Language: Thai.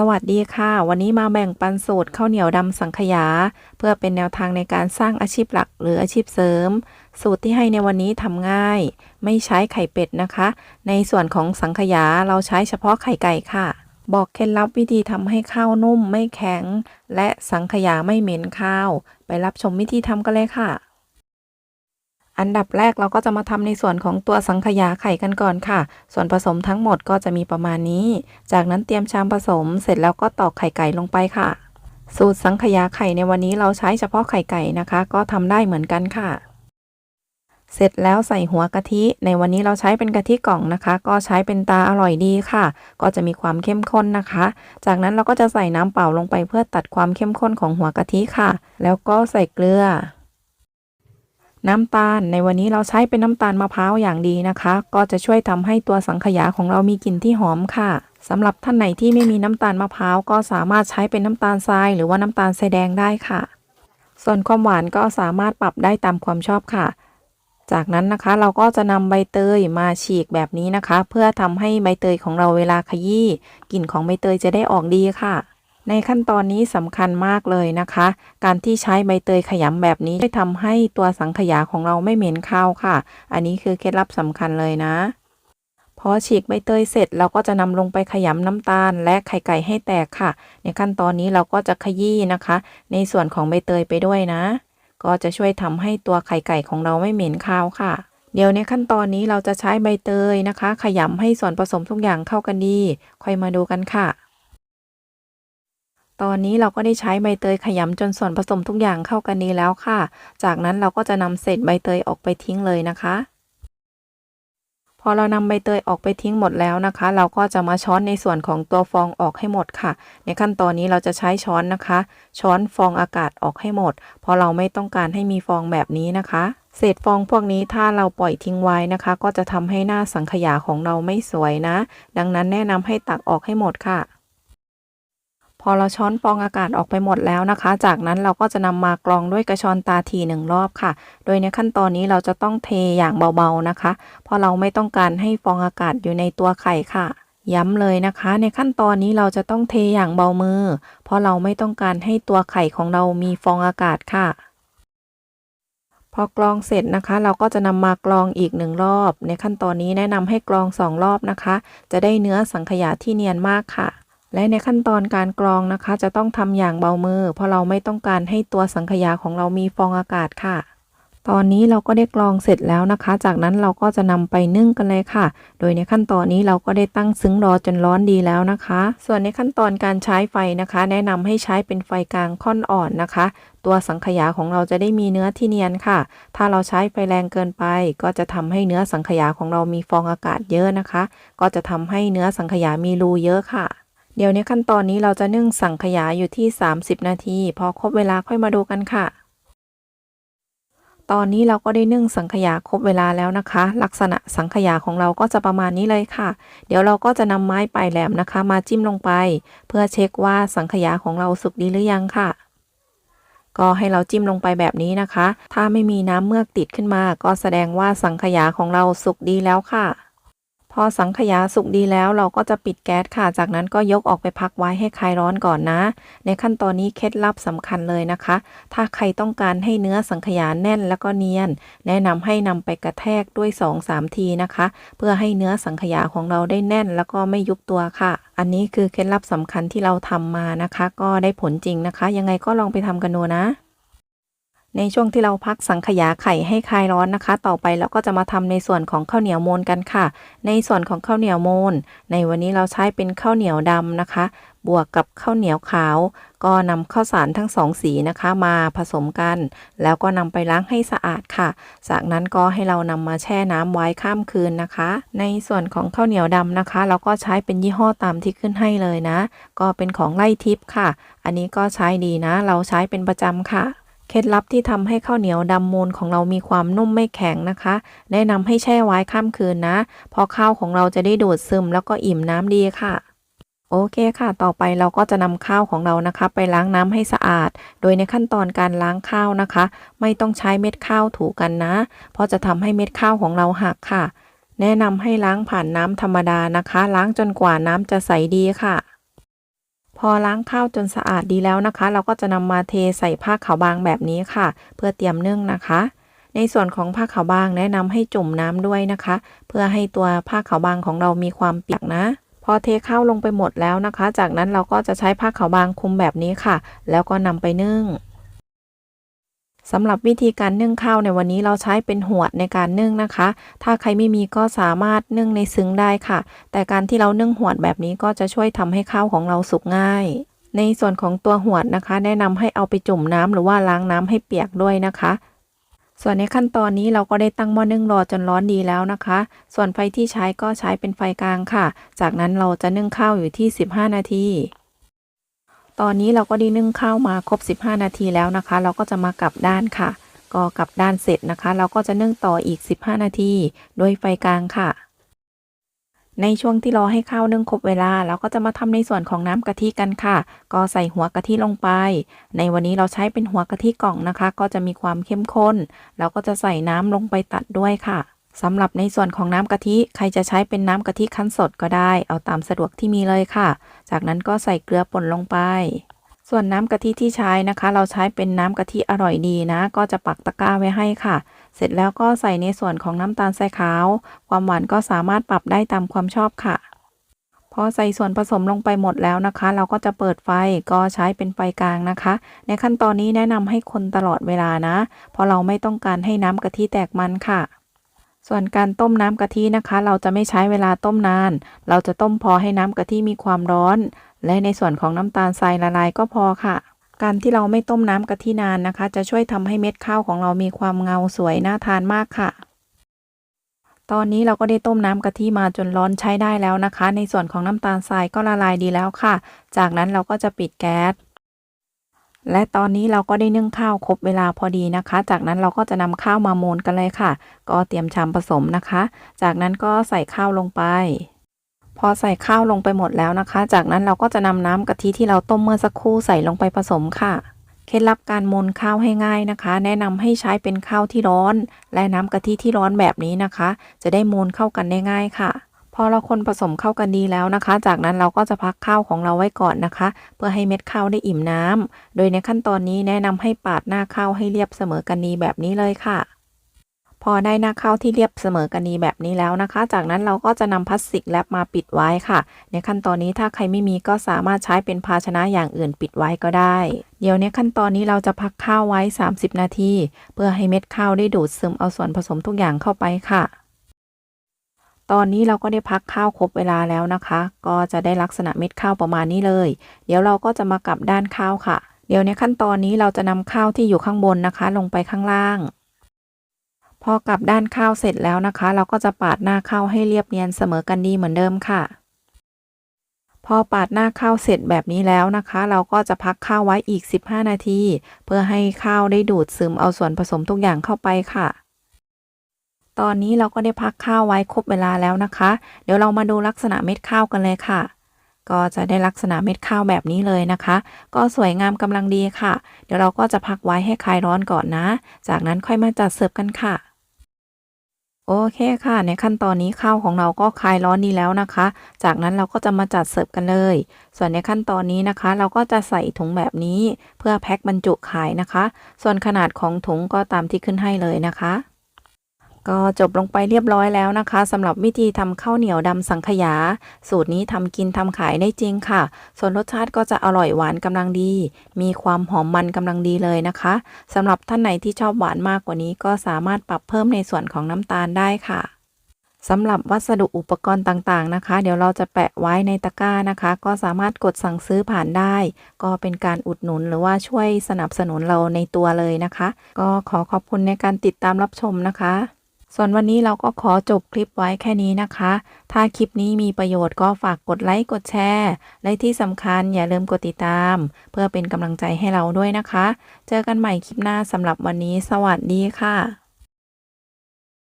สวัสดีค่ะ วันนี้มาแบ่งปันสูตรข้าวเหนียวดำสังขยา เพื่อเป็นแนวทางในการสร้างอาชีพหลักหรืออาชีพเสริม สูตรที่ให้ในวันนี้ทำง่าย ไม่ใช้ไข่เป็ดนะคะ ในส่วนของสังขยาเราใช้เฉพาะไข่ไก่ค่ะ บอกเคล็ดลับวิธีทำให้ข้าวนุ่มไม่แข็ง และสังขยาไม่เหม็นข้าว ไปรับชมวิธีทำกันเลยค่ะ อันดับแรกเราก็จะมาทำในส่วนของตัวสังขยาไข่กันก่อนค่ะ ส่วนผสมทั้งหมดก็จะมีประมาณนี้ จากนั้นเตรียมชามผสม เสร็จแล้วก็ตอกไข่ไก่ลงไปค่ะ สูตรสังขยาไข่ในวันนี้เราใช้เฉพาะไข่ไก่นะคะ ก็ทำได้เหมือนกันค่ะ เสร็จแล้วใส่หัวกะทิ ในวันนี้เราใช้เป็นกะทิกล่องนะคะ ก็ใช้เป็นตาอร่อยดีค่ะ ก็จะมีความเข้มข้นนะคะ จากนั้นเราก็จะใส่น้ำเปล่าลงไปเพื่อตัดความเข้มข้นของหัวกะทิค่ะ แล้วก็ใส่เกลือ น้ำตาลในวันนี้เราใช้เป็นน้ำตาลมะพร้าวอย่างดีนะคะ ก็จะช่วยทำให้ตัวสังขยาของเรามีกลิ่นที่หอมค่ะสำหรับท่านไหนที่ไม่มีน้ำตาลมะพร้าวก็สามารถใช้เป็นน้ำตาลทราย หรือว่าน้ำตาลทรายแดงได้ค่ะ ส่วนความหวานก็สามารถปรับได้ตามความชอบค่ะ จากนั้นนะคะเราก็จะนำใบเตยมาฉีกแบบนี้นะคะ เพื่อทำให้ใบเตยของเราเวลาขยี้กลิ่นของใบเตยจะได้ออกดีค่ะ ในขั้นตอนนี้สำคัญมากเลยนะคะ การที่ใช้ใบเตยขยำแบบนี้จะทำให้ตัวสังขยาของเราไม่เหม็นคาวค่ะ อันนี้คือเคล็ดลับสำคัญเลยนะพอฉีกใบเตยเสร็จเราก็จะนำลงไปขยำน้ำตาล และไข่ไก่ให้แตกค่ะ ในขั้นตอนนี้เราก็จะขยี้นะคะ ในส่วนของใบเตยไปด้วยนะ ก็จะช่วยทำให้ตัวไข่ไก่ของเราไม่เหม็นคาวค่ะ เดี๋ยวในขั้นตอนนี้เราจะใช้ใบเตยนะคะ ขยำให้ส่วนผสมทุกอย่างเข้ากันดี ค่อยมาดูกันค่ะ ตอนนี้เราก็ได้ใช้ใบเตยขยำจนส่วนผสมทุกอย่างเข้ากันดีแล้วค่ะ จากนั้นเราก็จะนำเศษใบเตยออกไปทิ้งเลยนะคะ พอเรานำใบเตยออกไปทิ้งหมดแล้วนะคะ เราก็จะมาช้อนในส่วนของตัวฟองออกให้หมดค่ะ ในขั้นตอนนี้เราจะใช้ช้อนนะคะ ช้อนฟองอากาศออกให้หมด เพราะเราไม่ต้องการให้มีฟองแบบนี้นะคะเศษฟองพวกนี้ถ้าเราปล่อยทิ้งไว้นะคะ ก็จะทำให้หน้าสังขยาของเราไม่สวยนะ ดังนั้นแนะนำให้ตักออกให้หมดค่ะ พอเราช้อนฟองอากาศออกไปหมดแล้วนะคะ จากนั้นเราก็จะนำมากรองด้วยกระชอนตาทีหนึ่งรอบค่ะ โดยในขั้นตอนนี้เราจะต้องเทอย่างเบาๆนะคะ เพราะเราไม่ต้องการให้ฟองอากาศอยู่ในตัวไข่ค่ะย้ำเลยนะคะ ในขั้นตอนนี้เราจะต้องเทอย่างเบามือ เพราะเราไม่ต้องการให้ตัวไข่ของเรามีฟองอากาศค่ะ พอกรองเสร็จนะคะ เราก็จะนำมากรองอีกหนึ่งรอบ ในขั้นตอนนี้แนะนำให้กรองสองรอบนะคะ จะได้เนื้อสังขยาที่เนียนมากค่ะ และในขั้นตอนการกรองนะคะ จะต้องทำอย่างเบามือ เพราะเราไม่ต้องการให้ตัวสังขยาของเรามีฟองอากาศค่ะ ตอนนี้เราก็ได้กรองเสร็จแล้วนะคะ จากนั้นเราก็จะนำไปนึ่งกันเลยค่ะ โดยในขั้นตอนนี้เราก็ได้ตั้งซึ้งรอจนร้อนดีแล้วนะคะ ส่วนในขั้นตอนการใช้ไฟนะคะ แนะนำให้ใช้เป็นไฟกลางค่อนอ่อนนะคะ ตัวสังขยาของเราจะได้มีเนื้อที่เนียนค่ะ ถ้าเราใช้ไฟแรงเกินไป ก็จะทำให้เนื้อสังขยาของเรามีฟองอากาศเยอะนะคะ ก็จะทำให้เนื้อสังขยามีรูเยอะค่ะ เดี๋ยวในขั้นตอนนี้เราจะนึ่งสังขยาอยู่ที่ 30 นาที พอครบเวลาค่อยมาดูกันค่ะ ตอนนี้เราก็ได้นึ่งสังขยาครบเวลาแล้วนะคะ ลักษณะสังขยาของเราก็จะประมาณนี้เลยค่ะ เดี๋ยวเราก็จะนำไม้ปลายแหลมนะคะ มาจิ้มลงไป เพื่อเช็คว่าสังขยาของเราสุกดีหรือยังค่ะก็ให้เราจิ้มลงไปแบบนี้นะคะ ถ้าไม่มีน้ำเมือกติดขึ้นมา ก็แสดงว่าสังขยาของเราสุกดีแล้วค่ะ พอสังขยาสุกดีแล้วเราก็จะปิดแก๊สค่ะ จากนั้นก็ยกออกไปพักไว้ให้คลายร้อนก่อนนะ ในขั้นตอนนี้เคล็ดลับสำคัญเลยนะคะ ถ้าใครต้องการให้เนื้อสังขยาแน่นแล้วก็เนียน แนะนำให้นำไปกระแทกด้วย 2-3 ทีนะคะ เพื่อให้เนื้อสังขยาของเราได้แน่นแล้วก็ไม่ยุบตัวค่ะ อันนี้คือเคล็ดลับสำคัญที่เราทำมานะคะ ก็ได้ผลจริงนะคะ ยังไงก็ลองไปทำกันดูนะ ในช่วงที่เราพักสังขยาไข่ให้คลายร้อนนะคะ ต่อไปเราก็จะมาทำในส่วนของข้าวเหนียวมูนกันค่ะ ในส่วนของข้าวเหนียวมูนในวันนี้เราใช้เป็นข้าวเหนียวดำนะคะ บวกกับข้าวเหนียวขาว ก็นำข้าวสารทั้งสองสีนะคะ มาผสมกัน แล้วก็นำไปล้างให้สะอาดค่ะ จากนั้นก็ให้เรานำมาแช่น้ำไว้ข้ามคืนนะคะ ในส่วนของข้าวเหนียวดำนะคะ เราก็ใช้เป็นยี่ห้อตามที่ขึ้นให้เลยนะ ก็เป็นของไล่ทิพย์ค่ะ อันนี้ก็ใช้ดีนะ เราใช้เป็นประจำค่ะ เคล็ดลับที่ทำให้ข้าวเหนียวดำมูลของเรามีความนุ่มไม่แข็งนะคะ แนะนำให้แช่ไว้ข้ามคืนนะเพราะข้าวของเราจะได้ดูดซึมแล้วก็อิ่มน้ำดีค่ะ โอเคค่ะ ต่อไปเราก็จะนำข้าวของเรานะคะ ไปล้างน้ำให้สะอาด โดยในขั้นตอนการล้างข้าวนะคะ ไม่ต้องใช้เม็ดข้าวถูกันนะ เพราะจะทำให้เม็ดข้าวของเราหักค่ะ แนะนำให้ล้างผ่านน้ำธรรมดานะคะ ล้างจนกว่าน้ำจะใสดีค่ะ พอล้างข้าวจนสะอาดดีแล้วนะคะ เราก็จะนำมาเทใส่ผ้าขาวบางแบบนี้ค่ะ เพื่อเตรียมนึ่งนะคะ ในส่วนของผ้าขาวบางแนะนำให้จุ่มน้ำด้วยนะคะ เพื่อให้ตัวผ้าขาวบางของเรามีความเปียกนะ พอเทข้าวลงไปหมดแล้วนะคะ จากนั้นเราก็จะใช้ผ้าขาวบางคลุมแบบนี้ค่ะ แล้วก็นำไปนึ่ง สำหรับวิธีการนึ่งข้าวในวันนี้เราใช้เป็นหวดในการนึ่งนะคะ ถ้าใครไม่มีก็สามารถนึ่งในซึ้งได้ค่ะ แต่การที่เรานึ่งหวดแบบนี้ก็จะช่วยทำให้ข้าวของเราสุกง่ายในส่วนของตัวหวดนะคะ แนะนำให้เอาไปจุ่มน้ำหรือว่าล้างน้ำให้เปียกด้วยนะคะ ส่วนในขั้นตอนนี้เราก็ได้ตั้งหม้อนึ่งรอจนร้อนดีแล้วนะคะ ส่วนไฟที่ใช้ก็ใช้เป็นไฟกลางค่ะ จากนั้นเราจะนึ่งข้าวอยู่ที่ 15 นาที ตอนนี้เราก็ได้นึ่งข้าวมาครบ 15 นาทีแล้วนะคะ เราก็จะมากลับด้านค่ะ ก็กลับด้านเสร็จนะคะ เราก็จะนึ่งต่ออีก 15 นาทีโดยไฟกลางค่ะ ในช่วงที่รอให้ข้าวนึ่งครบเวลา เราก็จะมาทำในส่วนของน้ำกะทิกันค่ะ ก็ใส่หัวกะทิลงไป ในวันนี้เราใช้เป็นหัวกะทิกล่องนะคะ ก็จะมีความเข้มข้น เราก็จะใส่น้ำลงไปตัดด้วยค่ะ สำหรับในส่วนของน้ำกะทิ ใครจะใช้เป็นน้ำกะทิคั้นสดก็ได้ เอาตามสะดวกที่มีเลยค่ะ จากนั้นก็ใส่เกลือป่นลงไป ส่วนน้ำกะทิที่ใช้นะคะ เราใช้เป็นน้ำกะทิอร่อยดีนะ ก็จะปักตะกร้าไว้ให้ค่ะ เสร็จแล้วก็ใส่ในส่วนของน้ำตาลทรายขาว ความหวานก็สามารถปรับได้ตามความชอบค่ะ พอใส่ส่วนผสมลงไปหมดแล้วนะคะ เราก็จะเปิดไฟ ก็ใช้เป็นไฟกลางนะคะ ในขั้นตอนนี้แนะนำให้คนตลอดเวลานะ เพราะเราไม่ต้องการให้น้ำกะทิแตกมันค่ะ ส่วนการต้มน้ำกะทินะคะ เราจะไม่ใช้เวลาต้มนาน เราจะต้มพอให้น้ำกะทิมีความร้อน และในส่วนของน้ำตาลทรายละลายก็พอค่ะ การที่เราไม่ต้มน้ำกะทินานนะคะ จะช่วยทำให้เม็ดข้าวของเรามีความเงาสวยน่าทานมากค่ะ ตอนนี้เราก็ได้ต้มน้ำกะทิมาจนร้อนใช้ได้แล้วนะคะ ในส่วนของน้ำตาลทรายก็ละลายดีแล้วค่ะ จากนั้นเราก็จะปิดแก๊ส และตอนนี้เราก็ได้นึ่งข้าวครบเวลาพอดีนะคะ จากนั้นเราก็จะนำข้าวมาโมนกันเลยค่ะ ก็เตรียมชามผสมนะคะ จากนั้นก็ใส่ข้าวลงไป พอใส่ข้าวลงไปหมดแล้วนะคะ จากนั้นเราก็จะนำน้ำกะทิที่เราต้มเมื่อสักครู่ใส่ลงไปผสมค่ะ เคล็ดลับการมนข้าวให้ง่ายนะคะ แนะนำให้ใช้เป็นข้าวที่ร้อน และน้ำกะทิที่ร้อนแบบนี้นะคะ จะได้มนเข้ากันได้ง่ายค่ะ พอเราคนผสมเข้ากันดีแล้วนะคะ จากนั้นเราก็จะพักข้าวของเราไว้ก่อนนะคะ เพื่อให้เม็ดข้าวได้อิ่มน้ำโดยในขั้นตอนนี้แนะนำให้ปาดหน้าข้าวให้เรียบเสมอกันดีแบบนี้เลยค่ะ พอได้หน้าข้าวที่เรียบเสมอกันดีแบบนี้แล้วนะคะ จากนั้นเราก็จะนำพลาสติกแรปมาปิดไว้ค่ะ ในขั้นตอนนี้ถ้าใครไม่มีก็สามารถใช้เป็นภาชนะอย่างอื่นปิดไว้ก็ได้ เดี๋ยวในขั้นตอนนี้เราจะพักข้าวไว้ 30 นาที เพื่อให้เม็ดข้าวได้ดูดซึมเอาส่วนผสมทุกอย่างเข้าไปค่ะ ตอนนี้เราก็ได้พักข้าวครบเวลาแล้วนะคะ ก็จะได้ลักษณะเม็ดข้าวประมาณนี้เลย เดี๋ยวเราก็จะมากลับด้านข้าวค่ะ เดี๋ยวในขั้นตอนนี้เราจะนำข้าวที่อยู่ข้างบนนะคะ ลงไปข้างล่าง พอกลับด้านข้าวเสร็จแล้วนะคะ เราก็จะปาดหน้าข้าวให้เรียบเนียนเสมอกันดีเหมือนเดิมค่ะ พอปาดหน้าข้าวเสร็จแบบนี้แล้วนะคะ เราก็จะพักข้าวไว้อีก 15 นาที เพื่อให้ข้าวได้ดูดซึมเอาส่วนผสมทุกอย่างเข้าไปค่ะ ตอนนี้เราก็ได้พักข้าวไว้ครบเวลาแล้วนะคะ เดี๋ยวเรามาดูลักษณะเม็ดข้าวกันเลยค่ะ ก็จะได้ลักษณะเม็ดข้าวแบบนี้เลยนะคะ ก็สวยงามกำลังดีค่ะ เดี๋ยวเราก็จะพักไว้ให้คลายร้อนก่อนนะ จากนั้นค่อยมาจัดเสิร์ฟกันค่ะโอเคค่ะ ในขั้นตอนนี้ข้าวของเราก็คลายร้อนดีแล้วนะคะ จากนั้นเราก็จะมาจัดเสิร์ฟกันเลย ส่วนในขั้นตอนนี้นะคะ เราก็จะใส่ถุงแบบนี้ เพื่อแพ็คบรรจุขายนะคะ ส่วนขนาดของถุงก็ตามที่ขึ้นให้เลยนะคะ ก็จบลงไปเรียบร้อยแล้วนะคะสำหรับวิธีทำข้าวเหนียวดำสังขยา สูตรนี้ทำกินทำขายได้จริงค่ะ ส่วนรสชาติก็จะอร่อยหวานกำลังดี มีความหอมมันกำลังดีเลยนะคะสำหรับท่านไหนที่ชอบหวานมากกว่านี้ ก็สามารถปรับเพิ่มในส่วนของน้ำตาลได้ค่ะสำหรับวัสดุอุปกรณ์ต่างๆนะคะ เดี๋ยวเราจะแปะไว้ในตะกร้านะคะ ก็สามารถกดสั่งซื้อผ่านได้ ก็เป็นการอุดหนุนหรือว่าช่วยสนับสนุนเราในตัวเลยนะคะ ก็ขอขอบคุณในการติดตามรับชมนะคะ ส่วนวันนี้เราก็ขอจบคลิปไว้แค่นี้นะคะ ถ้าคลิปนี้มีประโยชน์ก็ฝากกดไลค์กดแชร์ และที่สำคัญอย่าลืมกดติดตาม เพื่อเป็นกำลังใจให้เราด้วยนะคะ เจอกันใหม่คลิปหน้าสำหรับวันนี้ สวัสดีค่ะ